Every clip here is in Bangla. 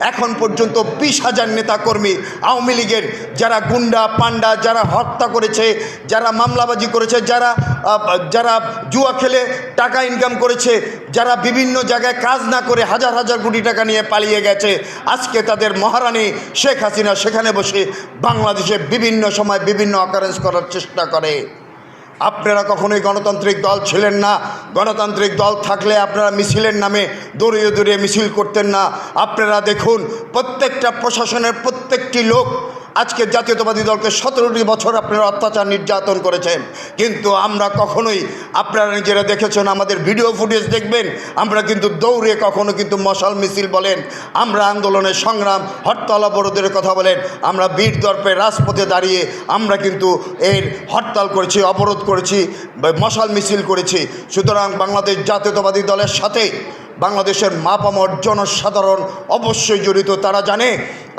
এখন পর্যন্ত বিশ হাজার নেতাকর্মী আওয়ামী লীগের যারা গুন্ডা পান্ডা যারা হত্যা করেছে, যারা মামলাবাজি করেছে, যারা যারা জুয়া খেলে টাকা ইনকাম করেছে, যারা বিভিন্ন জায়গায় কাজ না করে হাজার হাজার কোটি টাকা নিয়ে পালিয়ে গেছে, আজকে তাদের মহারানী শেখ হাসিনা সেখানে বসে বাংলাদেশে বিভিন্ন সময় বিভিন্ন অকারেন্স করার চেষ্টা করে। আপনারা কখনোই গণতান্ত্রিক দল ছিলেন না গণতান্ত্রিক দল থাকলে আপনারা মিছিলের নামে দৌড়িয়ে দৌড়িয়ে মিছিল করতেন না। আপনারা দেখুন, প্রত্যেকটা প্রশাসনের প্রত্যেকটি লোক আজকে জাতীয়তাবাদী দলকে সতেরোটি বছর আপনারা অত্যাচার নির্যাতন করেছেন। কিন্তু আমরা কখনোই, আপনারা নিজেরা দেখেছেন, আমাদের ভিডিও ফুটেজ দেখবেন, আমরা কিন্তু দৌড়ে কখনো কিন্তু মশাল মিছিল বলেন, আমরা আন্দোলনের সংগ্রাম, হরতাল অবরোধের কথা বলেন, আমরা বীর দর্পে রাজপথে দাঁড়িয়ে আমরা কিন্তু এর হরতাল করেছি, অবরোধ করেছি, মশাল মিছিল করেছি। সুতরাং বাংলাদেশ জাতীয়তাবাদী দলের সাথে বাংলাদেশের মাপামর জনসাধারণ অবশ্যই জড়িত। তারা জানে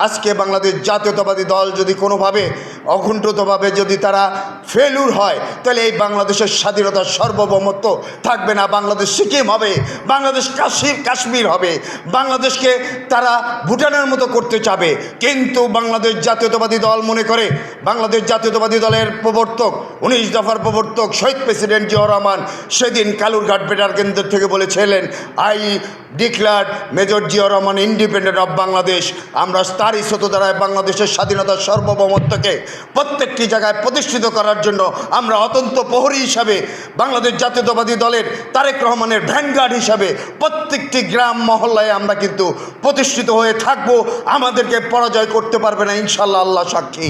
আজকে বাংলাদেশ জাতীয়তাবাদী দল যদি কোনোভাবে অকুণ্ঠিতভাবে যদি তারা ফেলুর হয়, তাহলে এই বাংলাদেশের স্বাধীনতার সার্বভৌমত্ব থাকবে না। বাংলাদেশ সিকিম হবে, বাংলাদেশ কাশ্মীর কাশ্মীর হবে, বাংলাদেশকে তারা ভুটানের মতো করতে চাবে। কিন্তু বাংলাদেশ জাতীয়তাবাদী দল মনে করে, বাংলাদেশ জাতীয়তাবাদী দলের প্রবর্তক, উনিশ দফার প্রবর্তক শহীদ প্রেসিডেন্ট জিয়াউর রহমান সেদিন কালুরঘাট বেটার কেন্দ্র থেকে বলেছিলেন I declare Major Ziaur Rahman independent of Bangladesh আমরা তারই স্রোত দ্বারায় বাংলাদেশের স্বাধীনতার সার্বভৌমত্বকে প্রত্যেকটি জায়গায় প্রতিষ্ঠিত করার জন্য আমরা অত্যন্ত প্রহরী হিসাবে বাংলাদেশ জাতীয়তাবাদী দলের তারেক রহমানের ভ্যানগার্ড হিসাবে প্রত্যেকটি গ্রাম মহল্লায় আমরা কিন্তু প্রতিষ্ঠিত হয়ে থাকব। আমাদেরকে পরাজয় করতে পারবে না ইনশাল্লাহ আল্লাহ সাক্ষী।